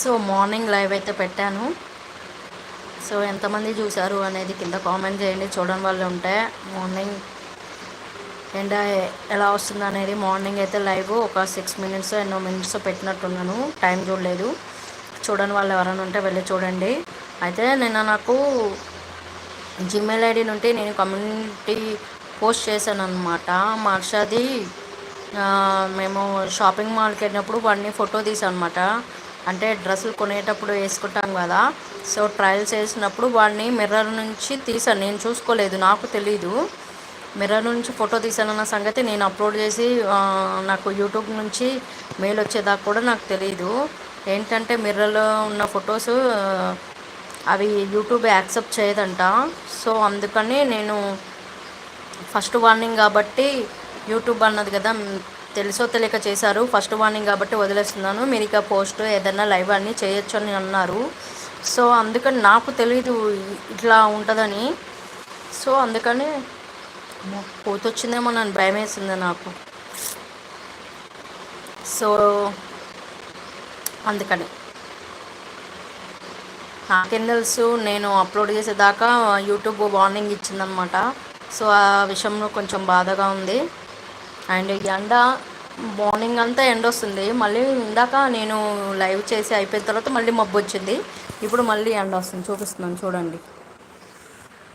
So morning live అయితే పెట్టాను. So ఎంతమంది చూశారు అనేది కింద కామెంట్ చేయండి. చూడని వాళ్ళు ఉంటే మార్నింగ్ ఎండ ఎలా వస్తుంది అనేది మార్నింగ్ అయితే లైవ్ ఒక సిక్స్ మినిట్స్ ఎన్నో మినిట్స్ పెట్టినట్టున్నాను. టైం చూడలేదు. చూడని వాళ్ళు ఎవరైనా ఉంటే వెళ్ళి చూడండి. అయితే నిన్న నాకు జిమెయిల్ ఐడి నుండి నేను కమ్యూనిటీ పోస్ట్ చేశాను అనమాట మార్షాది మేము షాపింగ్ మాల్కి వెళ్ళినప్పుడు వాడిని ఫోటో తీసాను అనమాట అంటే డ్రెస్సులు కొనేటప్పుడు వేసుకుంటాం కదా. సో ట్రయల్స్ వేసినప్పుడు వాడిని మిర్రర్ నుంచి తీసాను నేను చూసుకోలేదు నాకు తెలీదు. మిర్రర్ నుంచి ఫోటో తీసానన్న సంగతి నేను అప్లోడ్ చేసి నాకు యూట్యూబ్ నుంచి మెయిల్ వచ్చేదాకా కూడా నాకు తెలియదు ఏంటంటే మిర్రర్లో ఉన్న ఫొటోస్ అవి యూట్యూబ్ యాక్సెప్ట్ చేయదంట. సో అందుకని నేను ఫస్ట్ వార్నింగ్ కాబట్టి యూట్యూబ్ అన్నది కదా తెలుసో తెలియక చేశారు. ఫస్ట్ వార్నింగ్ కాబట్టి వదిలేస్తున్నాను. మీరు ఇక పోస్ట్ ఏదైనా లైవ్ అన్నీ చేయొచ్చు అని అన్నారు. సో అందుకని నాకు తెలియదు ఇట్లా ఉంటుందని. సో అందుకని పోతొచ్చిందేమో నన్ను భయం వేసింది నాకు. సో అందుకని. నాకేం తెలుసు నేను అప్లోడ్ చేసేదాకా యూట్యూబ్ వార్నింగ్ ఇచ్చిందనమాట సో ఆ విషయంలో కొంచెం బాధగా ఉంది. అండ్ ఎండ మార్నింగ్ అంతా ఎండ వస్తుంది. మళ్ళీ ఇందాక నేను లైవ్ చేసి అయిపోయిన తర్వాత మళ్ళీ మబ్బు వచ్చింది. ఇప్పుడు మళ్ళీ ఎండ వస్తుంది. చూపిస్తున్నాను. చూడండి.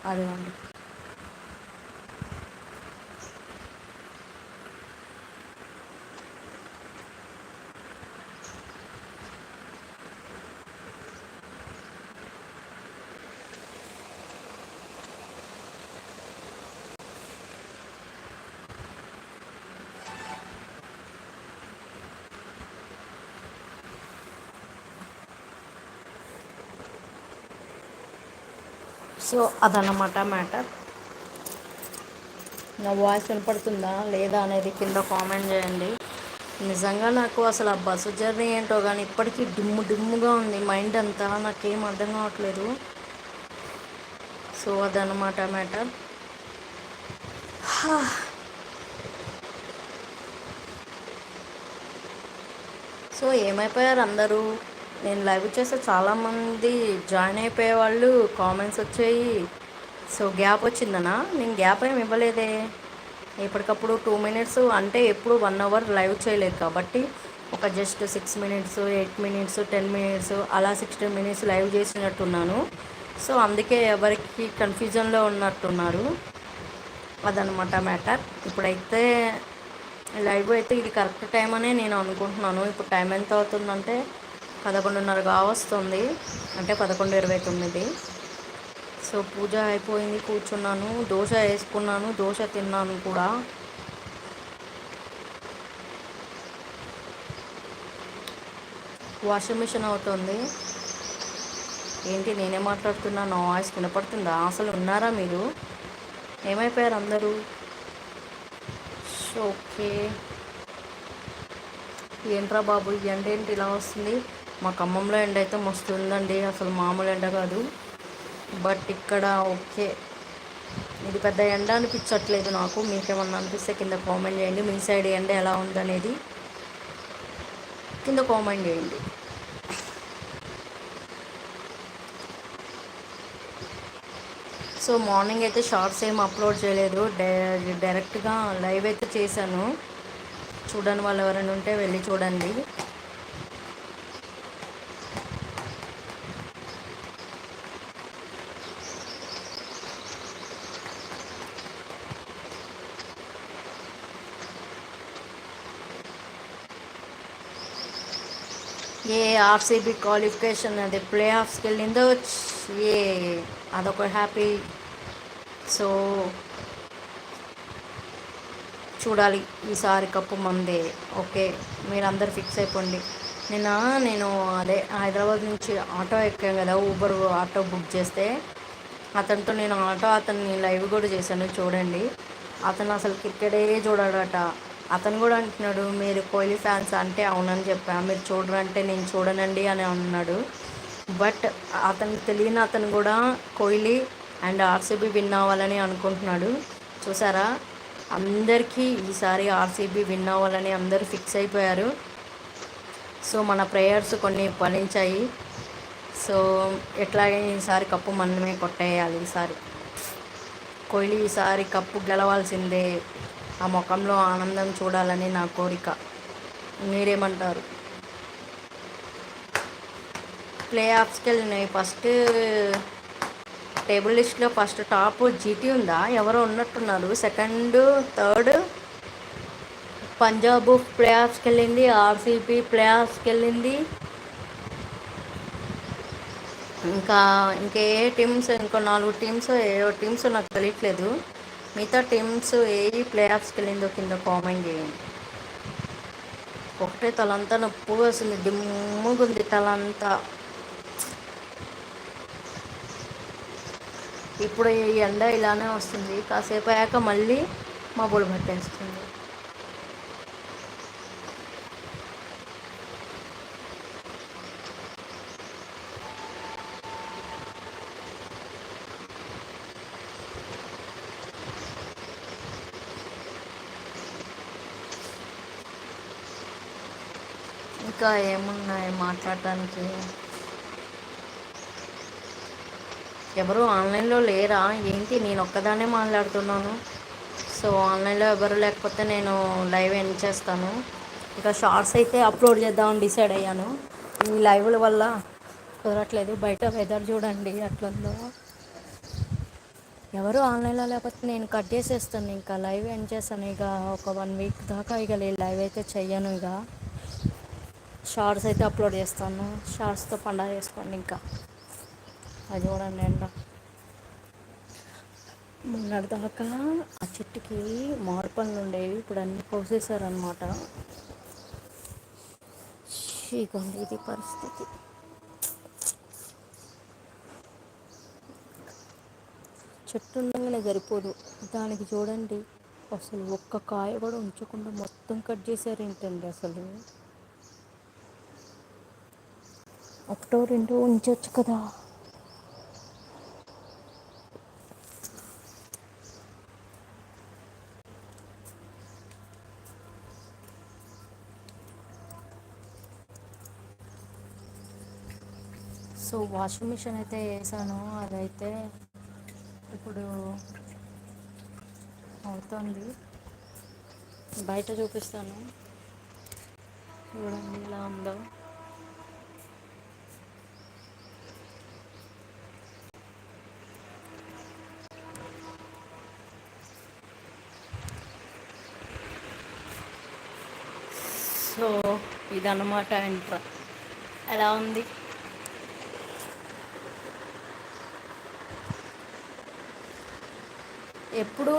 అదేనండి సో అదన్నమాట మ్యాటర్. నా వాయిస్ వినపడుతుందా? లేదా అనేది కింద కామెంట్ చేయండి. నిజంగా నాకు అసలు ఆ బస్సు జర్నీ ఏంటో కానీ ఇప్పటికీ డిమ్ము డిమ్ముగా ఉంది. మైండ్ అంతా నాకేం అర్థం కావట్లేదు. సో అదనమాట మ్యాటర్. సో ఏమైపోయారు అందరూ? నేను లైవ్ చేస్తే చాలామంది జాయిన్ అయిపోయే వాళ్ళు కామెంట్స్ వచ్చాయి. సో గ్యాప్ వచ్చిందనా? నేను గ్యాప్ ఏమి ఇవ్వలేదే. ఎప్పటికప్పుడు టూ మినిట్స్ అంటే ఎప్పుడు వన్ అవర్ లైవ్ చేయలేదు కాబట్టి ఒక just six minutes eight minutes ten minutes అలా సిక్స్టీన్ మినిట్స్ లైవ్ చేసినట్టున్నాను. సో అందుకే ఎవరికి కన్ఫ్యూజన్లో ఉన్నట్టున్నారు. అదనమాట మ్యాటర్. ఇప్పుడైతే లైవ్ అయితే ఇది కరెక్ట్ టైం అనే నేను అనుకుంటున్నాను. ఇప్పుడు టైం ఎంత అవుతుందంటే పదకొండున్నర కావస్తుంది. అంటే పదకొండు ఇరవై తొమ్మిది. సో పూజ అయిపోయింది కూర్చున్నాను. దోశ వేసుకున్నాను దోశ తిన్నాను కూడా. వాషింగ్ మిషన్ అవుతుంది. ఏంటి నేనే మాట్లాడుతున్నాను వాయిస్ వినపడుతుందా? అసలు ఉన్నారా మీరు? ఏమైపోయారు అందరూ? ఓకే. ఏంట్రా బాబు ఎండ ఏంటి ఇలా వస్తుంది? మా ఖమ్మంలో ఎండ అయితే మస్తు ఉందండి అసలు మామూలు ఎండ కాదు. బట్ ఇక్కడ ఓకే. ఇది పెద్ద ఎండ అనిపించట్లేదు నాకు మీకేమన్నా అనిపిస్తే కింద కామెంట్ చేయండి. మీ సైడ్ ఎండ ఎలా ఉందనేది కింద కామెంట్ చేయండి. సో మార్నింగ్ అయితే షార్ట్స్ ఏం అప్లోడ్ చేయలేదు. డైరెక్ట్గా లైవ్ అయితే చేశాను. చూడని వాళ్ళు ఎవరైనా ఉంటే వెళ్ళి చూడండి. ఏ ఆర్సీబీ క్వాలిఫికేషన్ అది ప్లే ఆఫ్స్కి వెళ్ళిందో ఏ అదొక హ్యాపీ. సో చూడాలి ఈసారి కప్పు మందే. ఓకే మీరందరూ ఫిక్స్ అయిపోండి. నిన్న నేను అదే హైదరాబాద్ నుంచి ఆటో ఎక్కాను కదా ఊబర్ ఆటో బుక్ చేస్తే అతనితో నేను ఆటో అతన్ని లైవ్ కూడా చేశాను చూడండి. అతను అసలు క్రికెటే చూడాడట. అతను కూడా అంటున్నాడు మీరు కోహ్లీ ఫ్యాన్స్ అంటే అవునని చెప్పా మీరు చూడరంటే నేను చూడనండి అని అన్నాడు. బట్ అతనికి తెలియని అతను కూడా కోహ్లీ అండ్ ఆర్సీబీ విన్ అవ్వాలని అనుకుంటున్నాడు. చూసారా? అందరికీ ఈసారి ఆర్సీబీ విన్ అవ్వాలని అందరూ ఫిక్స్ అయిపోయారు. సో మన ప్రేయర్స్ కొన్ని ఫలించాయి. సో ఎట్లాగే ఈసారి కప్పు మనమే కొట్టేయాలి ఈసారి. కోహ్లీ ఈసారి కప్పు గెలవాల్సిందే. ఆ ముఖంలో ఆనందం చూడాలని నా కోరిక. మీరేమంటారు? ప్లే ఆఫ్స్కి వెళ్ళినాయి. ఫస్ట్ టేబుల్ లిస్ట్లో ఫస్ట్ టాప్ జీటీ ఉందా? ఎవరో ఉన్నట్టున్నారు. సెకండ్ థర్డ్ పంజాబ్ ప్లే ఆఫ్స్కి వెళ్ళింది. ఆర్సీపీ ప్లే ఆఫ్స్కి వెళ్ళింది. ఇంకా ఇంకా ఏ టీమ్స్ ఇంకో నాలుగు టీమ్స్ ఏ టీమ్స్ నాకు తెలియట్లేదు. మిగతా టీమ్స్ ఏ ప్లే ఆఫ్స్కి వెళ్ళిందో కింద కామెంట్ చేయండి. ఒకటే తలంతా నొప్పి వస్తుంది. దిమ్ముగుంది తలంతా. ఇప్పుడు ఈ ఎండ ఇలానే వస్తుంది. కాసేపు అయ్యాక మళ్ళీ మబ్బులు పట్టేస్తుంది. ఇంకా ఏమున్నాయి మాట్లాడటానికి? ఎవరు ఆన్లైన్లో లేరా? ఏంటి నేను ఒక్కదానే మాట్లాడుతున్నాను. సో ఆన్లైన్లో ఎవరు లేకపోతే నేను లైవ్ ఎండ్ చేస్తాను. ఇక షార్ట్స్ అయితే అప్లోడ్ చేద్దామని డిసైడ్ అయ్యాను. ఈ లైవ్ల వల్ల కుదరట్లేదు. బయట వెదర్ చూడండి అట్లందో ఎవరు ఆన్లైన్లో లేకపోతే నేను కట్ చేసేస్తాను. ఇంకా లైవ్ ఎండ్ చేస్తాను. ఇక ఒక వన్ వీక్ దాకా ఇక లైవ్ అయితే చెయ్యను ఇక. షార్ట్స్ అయితే అప్లోడ్ చేస్తాను. షార్ట్స్తో పండగ చేసుకోండి ఇంకా. అది చూడండి ఎండ మొన్నటిదాకా ఆ చెట్టుకి మార్పలు ఉండేవి. ఇప్పుడు అన్నీ కోసేసారనమాట ఇగోండి ఇది పరిస్థితి. చెట్టు ఉండగానే సరిపోదు. దానికి చూడండి. అసలు ఒక్క కాయ కూడా ఉంచకుండా మొత్తం కట్ చేశారు ఏంటండి అసలు? ఒకటో రెండో ఉంచవచ్చు కదా? సో వాషింగ్ మిషన్ అయితే వేసాను. అదైతే ఇప్పుడు అవుతుంది. బయట చూపిస్తాను. చూడండి ఎలా ఉందో. సో ఇదన్నమాట ఎంట్ర ఎలా ఉంది? ఎప్పుడు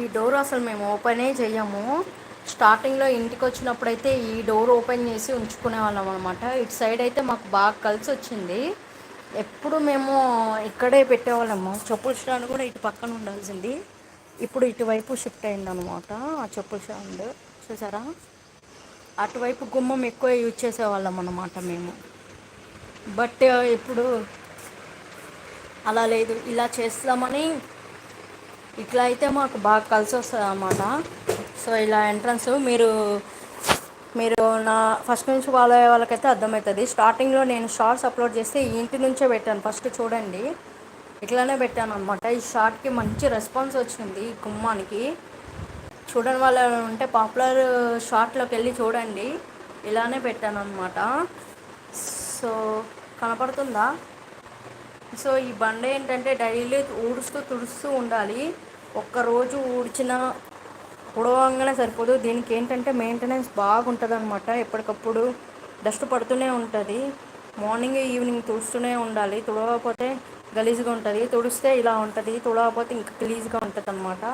ఈ డోర్ అసలు మేము ఓపెనే చెయ్యము. స్టార్టింగ్లో ఇంటికి వచ్చినప్పుడైతే ఈ డోర్ ఓపెన్ చేసి ఉంచుకునే వాళ్ళం అనమాట ఇటు సైడ్ అయితే మాకు బాగా కలిసి వచ్చింది. ఎప్పుడు మేము ఇక్కడే పెట్టేవాళ్ళము. చెప్పుల స్టాండ్ కూడా ఇటు పక్కన ఉండాల్సింది. ఇప్పుడు ఇటువైపు షిఫ్ట్ అయిందనమాట ఆ చెప్పుల స్టాండ్. చూసారా? అటువైపు గుమ్మం ఎక్కువ యూజ్ చేసేవాళ్ళం అన్నమాట మేము. బట్ ఇప్పుడు అలా లేదు. ఇలా చేస్తామని ఇట్లా అయితే మాకు బాగా కలిసి వస్తుంది అన్నమాట. సో ఇలా ఎంట్రన్స్ మీరు మీరు నా ఫస్ట్ నుంచి ఫాలో అయ్యే వాళ్ళకైతే అర్థమవుతుంది. స్టార్టింగ్లో నేను షార్ట్స్ అప్లోడ్ చేస్తే ఈ ఇంటి నుంచే పెట్టాను. ఫస్ట్ చూడండి. ఇట్లానే పెట్టాను అనమాట ఈ షార్ట్కి మంచి రెస్పాన్స్ వచ్చింది ఈ గుమ్మానికి. చూడని వాళ్ళు ఉంటే పాపులర్ షార్ట్లోకి వెళ్ళి చూడండి. ఇలానే పెట్టాను అనమాట సో కనపడుతుందా? సో ఈ బండ ఏంటంటే డైలీ ఊడుస్తూ తుడుస్తూ ఉండాలి. ఒక్కరోజు ఊడ్చిన పొడవంగానే సరిపోదు. దీనికి ఏంటంటే మెయింటెనెన్స్ బాగుంటుంది అనమాట ఎప్పటికప్పుడు డస్ట్ పడుతూనే ఉంటుంది. మార్నింగ్ ఈవినింగ్ తుడుస్తూనే ఉండాలి. తుడవకపోతే గలీజ్గా ఉంటుంది. తుడిస్తే ఇలా ఉంటుంది. తుడవకపోతే ఇంకా గలీజ్గా ఉంటుంది అనమాట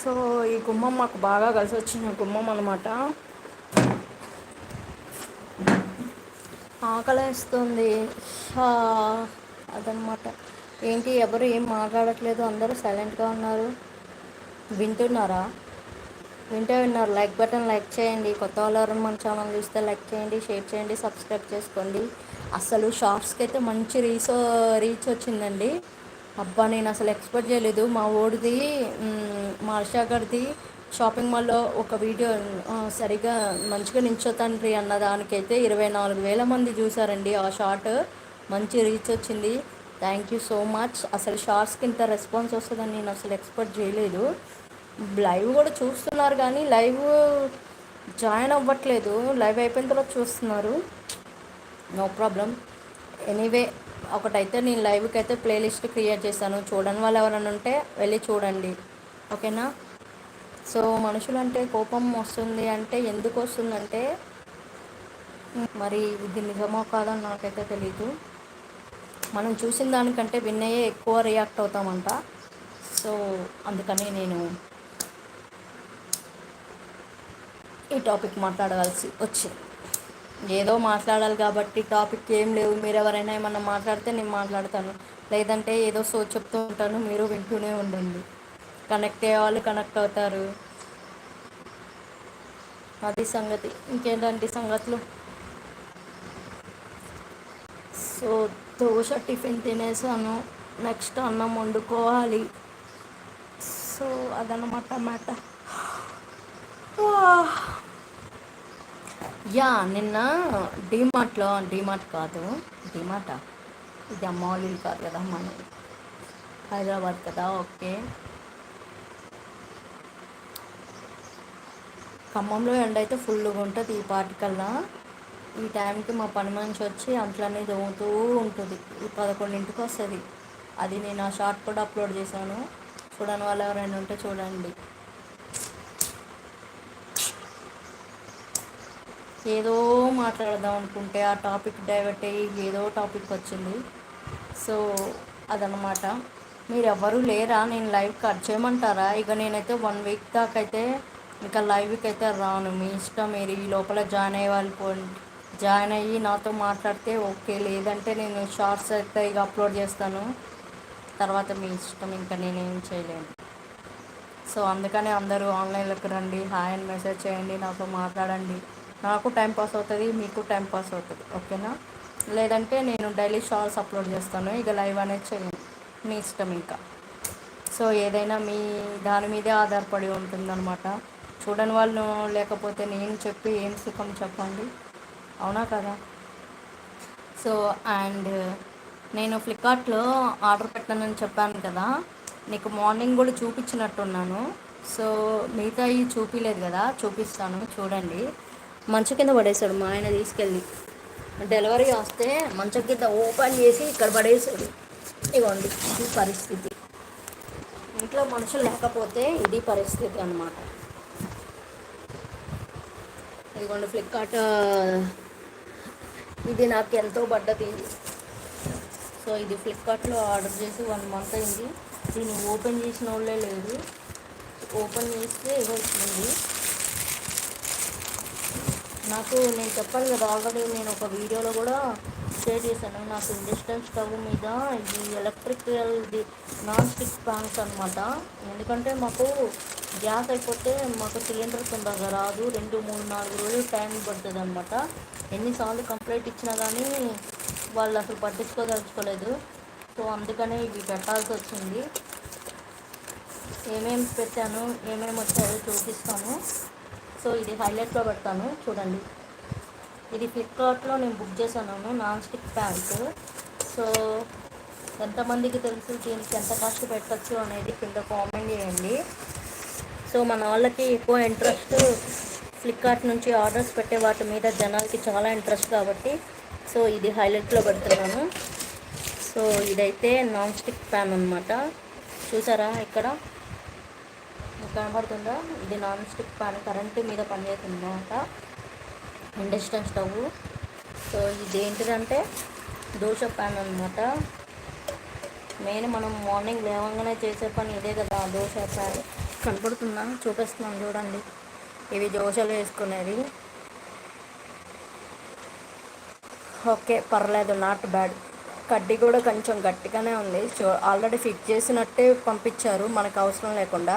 సో ఈ గుమ్మం మాకు బాగా కలిసి వచ్చిన గుమ్మం అనమాట ఆకలిస్తుంది. అదనమాట ఏంటి ఎవరు ఏం మాట్లాడట్లేదు అందరూ సైలెంట్గా ఉన్నారు. వింటున్నారా? వింటే విన్నారు. లైక్ బటన్ లైక్ చేయండి. కొత్త వాళ్ళు మన ఛానల్ చూస్తే లైక్ చేయండి షేర్ చేయండి సబ్స్క్రైబ్ చేసుకోండి. అసలు షార్ట్స్కి అయితే మంచి రీసో రీచ్ వచ్చిందండి. అబ్బా నేను అసలు ఎక్స్పెక్ట్ చేయలేదు. మా ఓడిది మా గారిది షాపింగ్ మాల్లో ఒక వీడియో సరిగా మంచిగా నించో తండ్రి అన్న దానికైతే ఇరవై నాలుగు వేల మంది చూసారండి ఆ షార్ట్ మంచి రీచ్ వచ్చింది. థ్యాంక్ యూ సో మచ్ అసలు షార్ట్స్కి ఇంత రెస్పాన్స్ వస్తుందని నేను అసలు ఎక్స్పెక్ట్ చేయలేదు. లైవ్ కూడా చూస్తున్నారు కానీ లైవ్ జాయిన్ అవ్వట్లేదు. లైవ్ అయిపోయిన తర్వాత చూస్తున్నారు. నో ప్రాబ్లం ఎనీవే ఒకటైతే నేను లైవ్కి అయితే ప్లేలిస్ట్ క్రియేట్ చేశాను. చూడని వాళ్ళు ఎవరైనా ఉంటే వెళ్ళి చూడండి. ఓకేనా? సో మనుషులు అంటే కోపం వస్తుంది అంటే ఎందుకు వస్తుందంటే మరి ఇది నిజమో కాదని నాకైతే తెలీదు. మనం చూసిన దానికంటే విన్నయే ఎక్కువ రియాక్ట్ అవుతామంట. సో అందుకని నేను ఈ టాపిక్ మాట్లాడవలసి వచ్చింది. ఏదో మాట్లాడాలి కాబట్టి టాపిక్ ఏం లేవు. మీరు ఎవరైనా ఏమన్నా మాట్లాడితే నేను మాట్లాడతాను. లేదంటే ఏదో సో చెప్తూ ఉంటాను. మీరు వింటూనే ఉండండి. కనెక్ట్ అయ్యే వాళ్ళు కనెక్ట్ అవుతారు. అది సంగతి. ఇంకేంటంటే సంగతులు? సో దోశ టిఫిన్ తినేసాను. నెక్స్ట్ అన్నం వండుకోవాలి. సో అదనమాట మాట. యా నిన్న డీమార్ట్లో డీమార్ట్ కాదు డీమార్టా? ఇది అమ్మ కాదు కదా మన హైదరాబాద్ కదా ఓకే. ఖమ్మంలో ఎండ అయితే ఫుల్గా ఉంటుంది ఈ పాటికల్లా. ఈ టైంకి మా పని మనిషి వచ్చి అంట్లనే దోముతూ ఉంటుంది. ఈ పదకొండింటికి వస్తుంది. అది నేను ఆ షార్ట్ కూడా అప్లోడ్ చేశాను. చూడని వాళ్ళు ఎవరైనా ఉంటే చూడండి. ఏదో మాట్లాడదాం అనుకుంటే ఆ టాపిక్ డైవర్ట్ అయ్యి ఏదో టాపిక్ వచ్చింది. సో అదనమాట మీరు ఎవరు లేరా? నేను లైవ్ కట్ చేయమంటారా? ఇక నేనైతే వన్ వీక్ దాకా అయితే ఇంకా లైవ్కి అయితే రాను. మీ ఇష్టం మీరు ఈ లోపల జాయిన్ అయ్యే వాళ్ళు జాయిన్ అయ్యి నాతో మాట్లాడితే ఓకే. లేదంటే నేను షార్ట్స్ అయితే ఇక అప్లోడ్ చేస్తాను. తర్వాత మీ ఇష్టం ఇంకా నేనేం చేయలేను. సో అందుకని అందరూ ఆన్లైన్లోకి రండి. హాయ్ అని మెసేజ్ చేయండి. నాతో మాట్లాడండి. నాకు టైం పాస్ అవుతుంది మీకు టైం పాస్ అవుతుంది ఓకేనా? లేదంటే నేను డైలీ షార్ట్స్ అప్లోడ్ చేస్తాను ఇక లైవ్ అనేది చేయను మీ ఇష్టం ఇంకా. సో ఏదైనా మీ దాని మీదే ఆధారపడి ఉంటుందన్నమాట. చూడని వాళ్ళు లేకపోతే నేను చెప్పి ఏం సుఖం చెప్పండి. అవునా కదా? సో అండ్ నేను ఫ్లిప్కార్ట్లో ఆర్డర్ పెట్టానని చెప్పాను కదా నీకు మార్నింగ్ కూడా చూపించినట్టున్నాను. సో మిగతా చూపించలేదు కదా చూపిస్తాను చూడండి. మంచు కింద పడేశాడు మా ఆయన తీసుకెళ్ళి. డెలివరీ వస్తే మంచం కింద ఓపెన్ చేసి ఇక్కడ పడేశాడు. ఇవ్వండి ఇది పరిస్థితి. ఇంట్లో మనుషులు లేకపోతే ఇది పరిస్థితి అనమాట ఇదిగోండి ఫ్లిప్కార్ట్ ఇది నాకు ఎంతో పడ్డది. సో ఇది ఫ్లిప్కార్ట్లో ఆర్డర్ చేసి వన్ మంత్ అయింది. దీన్ని ఓపెన్ చేసిన వాళ్ళే లేదు ఓపెన్ చేస్తే ఇవ్వచ్చింది నాకు నేను చెప్పాను కదా ఆల్రెడీ నేను ఒక వీడియోలో కూడా షేర్ చేశాను. నాకు ఇండక్షన్ స్టవ్ మీద ఇది ఎలక్ట్రికల్ నాన్ స్టిక్ ప్యాన్స్ అనమాట ఎందుకంటే మాకు గ్యాస్ అయిపోతే మాకు సిలిండర్ తొందరగా రాదు. రెండు మూడు నాలుగు రోజులు టైం పడుతుంది అనమాట ఎన్నిసార్లు కంప్లైంట్ ఇచ్చినా కానీ వాళ్ళు అసలు పట్టించుకోదలుచుకోలేదు. సో అందుకనే ఇవి పెట్టాల్సి వచ్చింది. ఏమేమి పెట్టాను ఏమేమి వచ్చాయో చూపిస్తాను. సో ఇది హైలైట్లో పెడతాను. చూడండి. ఇది ఫ్లిప్కార్ట్లో నేను బుక్ చేశాను. Non stick pant. సో ఎంతమందికి తెలుసు దీనికి ఎంత కాస్ట్ పెట్టచ్చు అనేది కింద కామెంట్ చేయండి. సో మన వాళ్ళకి ఎక్కువ ఇంట్రెస్ట్ ఫ్లిప్కార్ట్ నుంచి ఆర్డర్స్ పెట్టే వాటి మీద జనాలకి చాలా ఇంట్రెస్ట్ కాబట్టి సో ఇది హైలైట్లో పెడుతున్నాను. సో ఇదైతే నాన్ స్టిక్ ప్యాన్ అనమాట చూసారా ఇక్కడ? కనబడుతుందా? ఇది నాన్ స్టిక్ పాన్ కరెంటు మీద పనిచేస్తుందన్నమాట. Induction stove. సో ఇది ఏంటిదంటే దోశ పాన్ అనమాట మెయిన్ మనం మార్నింగ్ లేవంగానే చేసే పని ఇదే కదా దోశ ప్యాన్ కనపడుతుందా? చూపిస్తున్నాను చూడండి. ఇవి దోశలు వేసుకునేది. ఓకే పర్లేదు నాట్ బ్యాడ్. కడ్డీ కూడా కొంచెం గట్టిగానే ఉంది. చూ ఆల్రెడీ ఫిట్ చేసినట్టే పంపించారు మనకు అవసరం లేకుండా.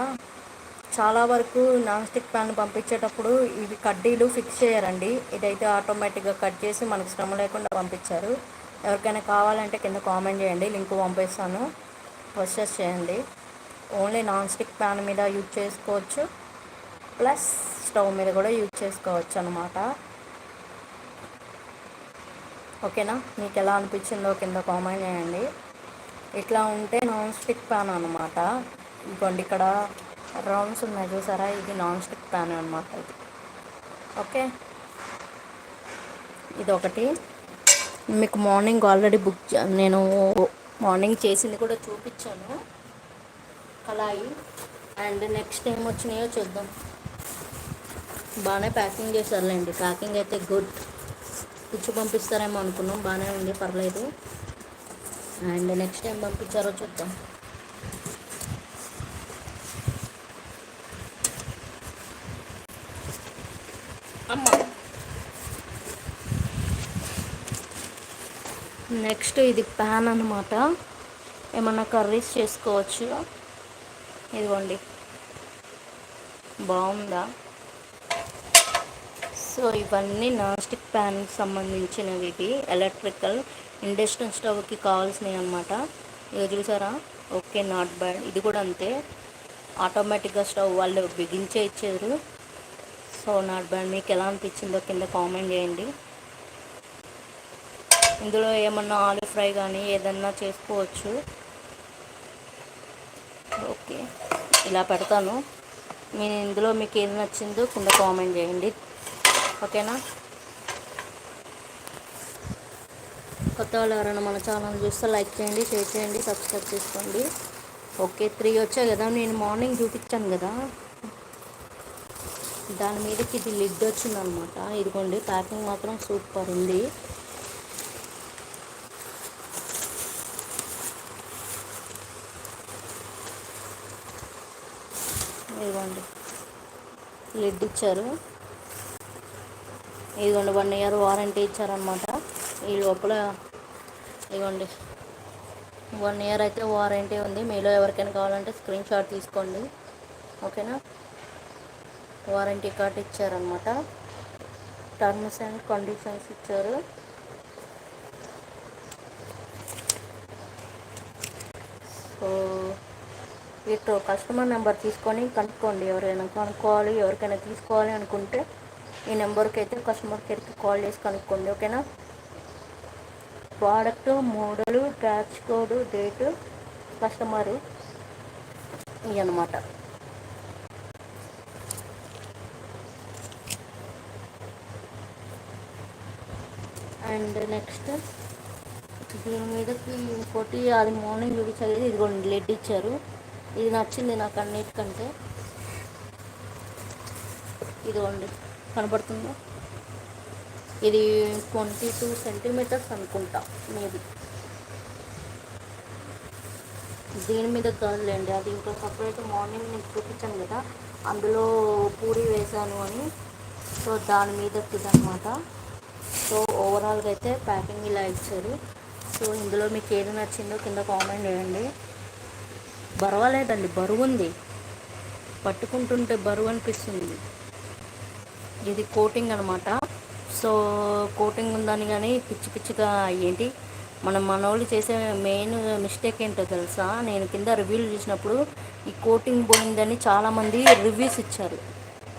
చాలా వరకు నాన్ స్టిక్ ప్యాన్ పంపించేటప్పుడు ఇవి కడ్డీలు ఫిక్స్ చేయరండి. ఇదైతే ఆటోమేటిక్గా కట్ చేసి మనకు శ్రమ లేకుండా పంపించారు. ఎవరికైనా కావాలంటే కింద కామెంట్ చేయండి లింక్ పంపిస్తాను. ప్రొసెస్ చేయండి. ఓన్లీ నాన్ స్టిక్ ప్యాన్ మీద యూజ్ చేసుకోవచ్చు. ప్లస్ స్టవ్ మీద కూడా యూజ్ చేసుకోవచ్చు అనమాట ఓకేనా? మీకు ఎలా అనిపించిందో కింద కామెంట్ చేయండి. ఇట్లా ఉంటే నాన్ స్టిక్ ప్యాన్ అనమాట ఇంకోండి ఇక్కడ రౌండ్స్ ఉన్నాయి చూసారా? ఇది నాన్ స్టిక్ ప్యాన్ అనమాట ఇది. ఓకే? ఇది ఒకటి మీకు మార్నింగ్ ఆల్రెడీ బుక్ నేను మార్నింగ్ చేసింది కూడా చూపించాను. కళాయి అండ్ నెక్స్ట్ ఏం వచ్చినాయో చూద్దాం. బాగానే ప్యాకింగ్ చేశారులేండి. ప్యాకింగ్ అయితే గుడ్. ఇచ్చి పంపిస్తారేమో అనుకున్నాం. బాగానే ఉంది పర్లేదు. అండ్ నెక్స్ట్ టైం పంపించారో చూద్దాం. నెక్స్ట్ ఇది ప్యాన్ అనమాట ఏమన్నా కర్రీస్ చేసుకోవచ్చు? ఇదిగోండి. బాగుందా? సో ఇవన్నీ నాన్ స్టిక్ ప్యాన్కి సంబంధించినవి ఇవి. ఎలక్ట్రికల్ ఇండక్షన్ స్టవ్కి కావాల్సినవి అనమాట ఇది చూసారా? Okay not bad. ఇది కూడా అంతే. ఆటోమేటిక్గా స్టవ్ వాళ్ళు బిగించే ఇచ్చారు సో నాట్ బ్యాడ్. మీకు ఎలా అనిపించిందో కింద కామెంట్ చేయండి. ఇందులో ఏమన్నా ఆలు ఫ్రై కానీ ఏదన్నా చేసుకోవచ్చు. ఓకే ఇలా పెడతాను. నేను ఇందులో మీకు ఏది నచ్చిందో కింద కామెంట్ చేయండి. ఓకేనా? కొత్త వాళ్ళు ఎవరైనా మన ఛానల్ చూస్తే లైక్ చేయండి షేర్ చేయండి సబ్స్క్రైబ్ చేసుకోండి. ఓకే త్రీ వచ్చాయి కదా నేను మార్నింగ్ చూపించాను కదా. దాని మీదకి ఇది లిడ్ వచ్చిందనమాట. ఇదిగోండి ప్యాకింగ్ మాత్రం సూపర్ ఉంది ఇదిగోండి లిడ్ ఇచ్చారు. ఇదిగోండి వన్ ఇయర్ వారంటీ ఇచ్చారనమాట ఈ లోపల ఇదిగోండి వన్ ఇయర్ అయితే వారంటీ ఉంది. మీలో ఎవరికైనా కావాలంటే స్క్రీన్ షాట్ తీసుకోండి. ఓకేనా? వారంటీ కార్డ్ ఇచ్చారనమాట టర్మ్స్ అండ్ కండిషన్స్ ఇచ్చారు. వీటితో కస్టమర్ నెంబర్ తీసుకొని కనుక్కోండి. ఎవరైనా కనుక్కోవాలి ఎవరికైనా తీసుకోవాలి అనుకుంటే ఈ నెంబర్కి అయితే కస్టమర్ కేర్కి కాల్ చేసి కనుక్కోండి. ఓకేనా? ప్రోడక్ట్ మోడలు ట్యాచ్ కోడ్ డేటు కస్టమరు ఇవన్నమాట అండ్ నెక్స్ట్ దీని మీదకి ఇంకోటి అది మార్నింగ్ చూపించాలి ఇదిగోండి లెడ్ ఇచ్చారు. ఇది నచ్చింది నాకు అన్నిటికంటే. ఇదిగోండి కనబడుతుందా? ఇది ట్వంటీ టూ సెంటీమీటర్స్ అనుకుంటా మేబీ. దీని మీద కాదులేండి అది ఇంకా సపరేట్ మార్నింగ్ నేను చూపించాను కదా అందులో పూరి వేసాను అని. సో దాని మీద ఇదనమాట సో ఓవరాల్గా అయితే ప్యాకింగ్ ఇలా ఇచ్చారు. సో ఇందులో మీకు ఏది నచ్చిందో కింద కామెంట్ చేయండి. పర్వాలేదండి బరువు ఉంది పట్టుకుంటుంటే బరువు అనిపిస్తుంది. ఇది కోటింగ్ అనమాట సో కోటింగ్ ఉందని కానీ పిచ్చి పిచ్చిగా ఏంటి? మనం మనోళ్ళు చేసే మెయిన్ మిస్టేక్ ఏంటో తెలుసా? నేను కింద రివ్యూలు చూసినప్పుడు ఈ కోటింగ్ పోయిందని చాలామంది రివ్యూస్ ఇచ్చారు.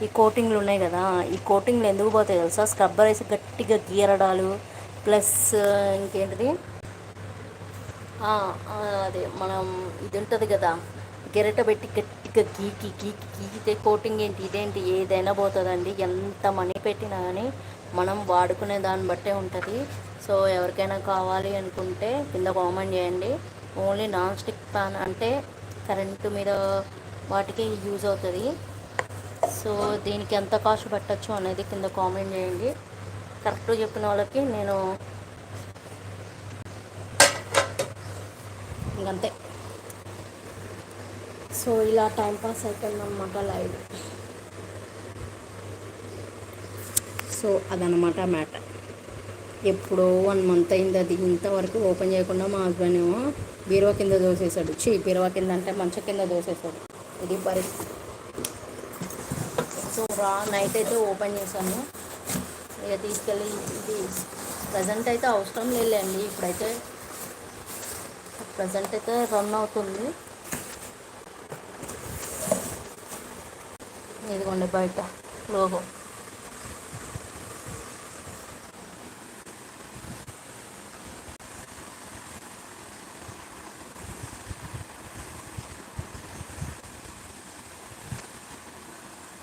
ఈ కోటింగ్లు ఉన్నాయి కదా ఈ కోటింగ్లు ఎందుకు పోతాయి తెలుసా? స్క్రబ్బర్ వేసి గట్టిగా గీరడాలు ప్లస్ ఇంకేంటిది? అదే మనం ఇది ఉంటుంది కదా గెరట పెట్టి గట్టిగా గీకి గీకి గీకితే కోటింగ్ ఏంటి ఇదేంటి ఏదైనా పోతుందండి. ఎంత మనీ పెట్టినా కానీ మనం వాడుకునే దాన్ని బట్టే ఉంటుంది. సో ఎవరికైనా కావాలి అనుకుంటే కింద కామెంట్ చేయండి. ఓన్లీ నాన్ స్టిక్ ప్యాన్ అంటే కరెంటు మీద వాటికి యూజ్ అవుతుంది. సో దీనికి ఎంత కాస్ట్ పెట్టచ్చు అనేది కింద కామెంట్ చేయండి. కరెక్ట్గా చెప్పిన వాళ్ళకి నేను ఇంకంతే. సో ఇలా టైంపాస్ అయిపోయిందనమాట లైవ్ సో అదనమాట మ్యాటర్ ఎప్పుడో వన్ మంత్ అయింది అది. ఇంతవరకు ఓపెన్ చేయకుండా మా హస్బెండ్ ఏమో బీరువా కింద దోసేసాడు చీ బీరువా కింద అంటే మంచ కింద దోసేసాడు ఇది పరిస్థితి. సో రా నైట్ అయితే ఓపెన్ చేశాను. ఇక తీసుకెళ్ళి ఇది ప్రజెంట్ అయితే అవసరం లేదండి ఇప్పుడైతే ప్రజెంట్ అయితే రన్ అవుతుంది. ఇదిగోండి బయట లోగో.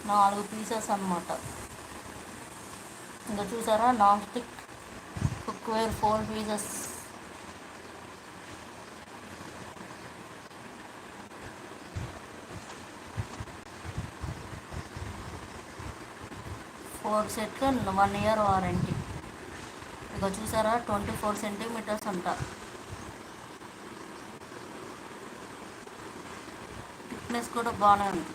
నాలుగు పీసెస్ అన్నమాట. ఇంకా చూసారా non stick cookware four pieces. Four సెట్లు వన్ ఇయర్ వారంటీ. ఇక చూసారా? ట్వంటీ ఫోర్ సెంటీమీటర్స్ అంట. థిక్నెస్ కూడా బాగానే ఉంది.